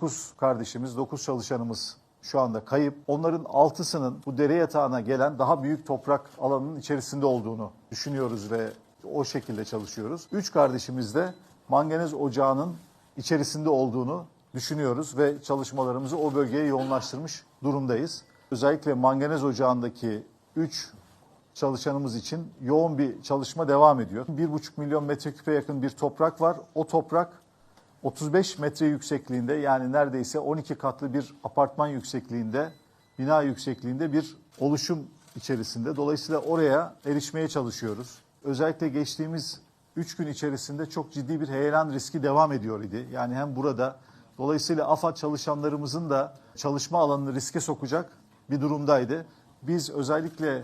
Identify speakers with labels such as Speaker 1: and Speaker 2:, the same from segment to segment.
Speaker 1: 9 kardeşimiz, 9 çalışanımız şu anda kayıp. Onların 6'sının bu dere yatağına gelen daha büyük toprak alanının içerisinde olduğunu düşünüyoruz ve o şekilde çalışıyoruz. 3 kardeşimiz de manganez ocağının içerisinde olduğunu düşünüyoruz ve çalışmalarımızı o bölgeye yoğunlaştırmış durumdayız. Özellikle manganez ocağındaki 3 çalışanımız için yoğun bir çalışma devam ediyor. 1,5 milyon metreküpe yakın bir toprak var. O toprak 35 metre yüksekliğinde yani neredeyse 12 katlı bir apartman yüksekliğinde, bina yüksekliğinde bir oluşum içerisinde. Dolayısıyla oraya erişmeye çalışıyoruz. Özellikle geçtiğimiz 3 gün içerisinde çok ciddi bir heyelan riski devam ediyor idi. Yani hem burada dolayısıyla AFAD çalışanlarımızın da çalışma alanını riske sokacak bir durumdaydı. Biz özellikle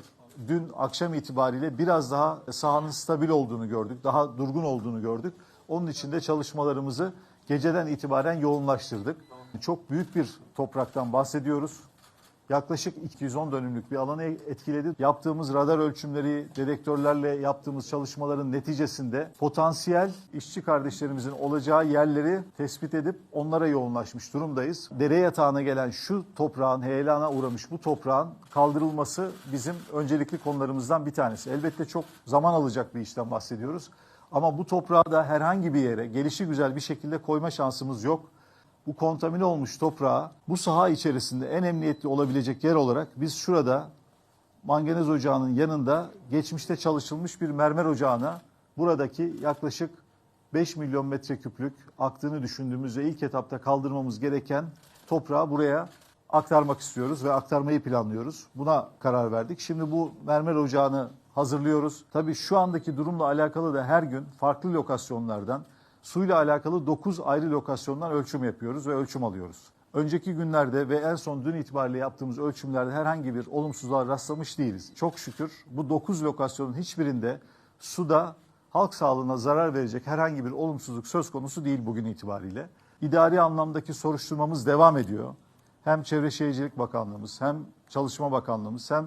Speaker 1: dün akşam itibariyle biraz daha sahanın stabil olduğunu gördük. Daha durgun olduğunu gördük. Onun için de çalışmalarımızı geceden itibaren yoğunlaştırdık. Çok büyük bir topraktan bahsediyoruz. Yaklaşık 210 dönümlük bir alanı etkiledi. Yaptığımız radar ölçümleri, dedektörlerle yaptığımız çalışmaların neticesinde potansiyel işçi kardeşlerimizin olacağı yerleri tespit edip onlara yoğunlaşmış durumdayız. Dere yatağına gelen şu toprağın, heyelana uğramış bu toprağın kaldırılması bizim öncelikli konularımızdan bir tanesi. Elbette çok zaman alacak bir işten bahsediyoruz. Ama bu toprağı da herhangi bir yere gelişi güzel bir şekilde koyma şansımız yok. Bu kontamine olmuş toprağı bu saha içerisinde en emniyetli olabilecek yer olarak biz şurada manganez ocağının yanında geçmişte çalışılmış bir mermer ocağına buradaki yaklaşık 5 milyon metreküplük aktığını düşündüğümüz ve ilk etapta kaldırmamız gereken toprağı buraya aktarmak istiyoruz ve aktarmayı planlıyoruz. Buna karar verdik. Şimdi bu mermer ocağını hazırlıyoruz. Tabii şu andaki durumla alakalı da her gün farklı lokasyonlardan suyla alakalı 9 ayrı lokasyondan ölçüm yapıyoruz ve ölçüm alıyoruz. Önceki günlerde ve en son dün itibariyle yaptığımız ölçümlerde herhangi bir olumsuzluğa rastlamış değiliz. Çok şükür bu 9 lokasyonun hiçbirinde suda halk sağlığına zarar verecek herhangi bir olumsuzluk söz konusu değil bugün itibariyle. İdari anlamdaki soruşturmamız devam ediyor. Hem Çevre Şehircilik Bakanlığımız hem Çalışma Bakanlığımız hem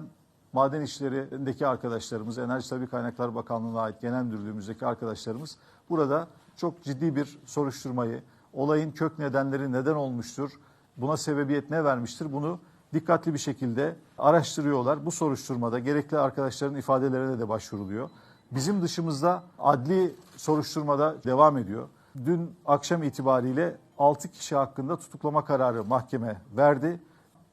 Speaker 1: maden işlerindeki arkadaşlarımız, Enerji Tabi Kaynaklar Bakanlığı'na ait genel müdürlüğümüzdeki arkadaşlarımız burada çok ciddi bir soruşturmayı, olayın kök nedenleri neden olmuştur, buna sebebiyet ne vermiştir bunu dikkatli bir şekilde araştırıyorlar. Bu soruşturmada gerekli arkadaşların ifadelerine de başvuruluyor. Bizim dışımızda adli soruşturmada devam ediyor. Dün akşam itibariyle 6 kişi hakkında tutuklama kararı mahkeme verdi.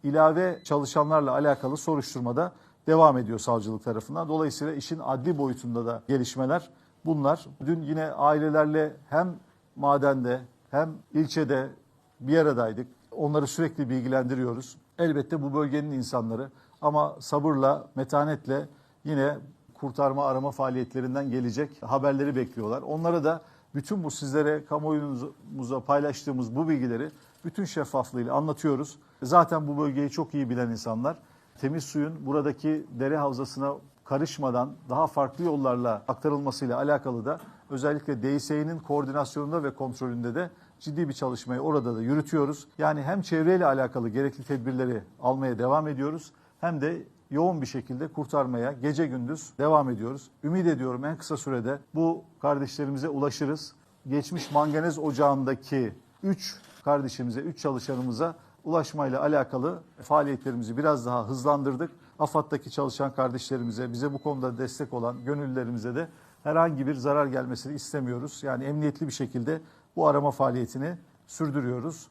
Speaker 1: İlave çalışanlarla alakalı soruşturmada devam ediyor savcılık tarafından. Dolayısıyla işin adli boyutunda da gelişmeler bunlar. Dün yine ailelerle hem madende hem ilçede bir aradaydık. Onları sürekli bilgilendiriyoruz. Elbette bu bölgenin insanları ama sabırla, metanetle yine kurtarma arama faaliyetlerinden gelecek haberleri bekliyorlar. Onlara da bütün bu sizlere kamuoyumuza paylaştığımız bu bilgileri bütün şeffaflığıyla anlatıyoruz. Zaten bu bölgeyi çok iyi bilen insanlar temiz suyun buradaki dere havzasına karışmadan daha farklı yollarla aktarılmasıyla alakalı da özellikle DSE'nin koordinasyonunda ve kontrolünde de ciddi bir çalışmayı orada da yürütüyoruz. Yani hem çevreyle alakalı gerekli tedbirleri almaya devam ediyoruz hem de yoğun bir şekilde kurtarmaya gece gündüz devam ediyoruz. Ümit ediyorum en kısa sürede bu kardeşlerimize ulaşırız. Geçmiş manganez ocağındaki 3 kardeşimize, 3 çalışanımıza ulaşmayla alakalı faaliyetlerimizi biraz daha hızlandırdık. AFAD'daki çalışan kardeşlerimize, bize bu konuda destek olan gönüllülerimize de herhangi bir zarar gelmesini istemiyoruz. Yani emniyetli bir şekilde bu arama faaliyetini sürdürüyoruz.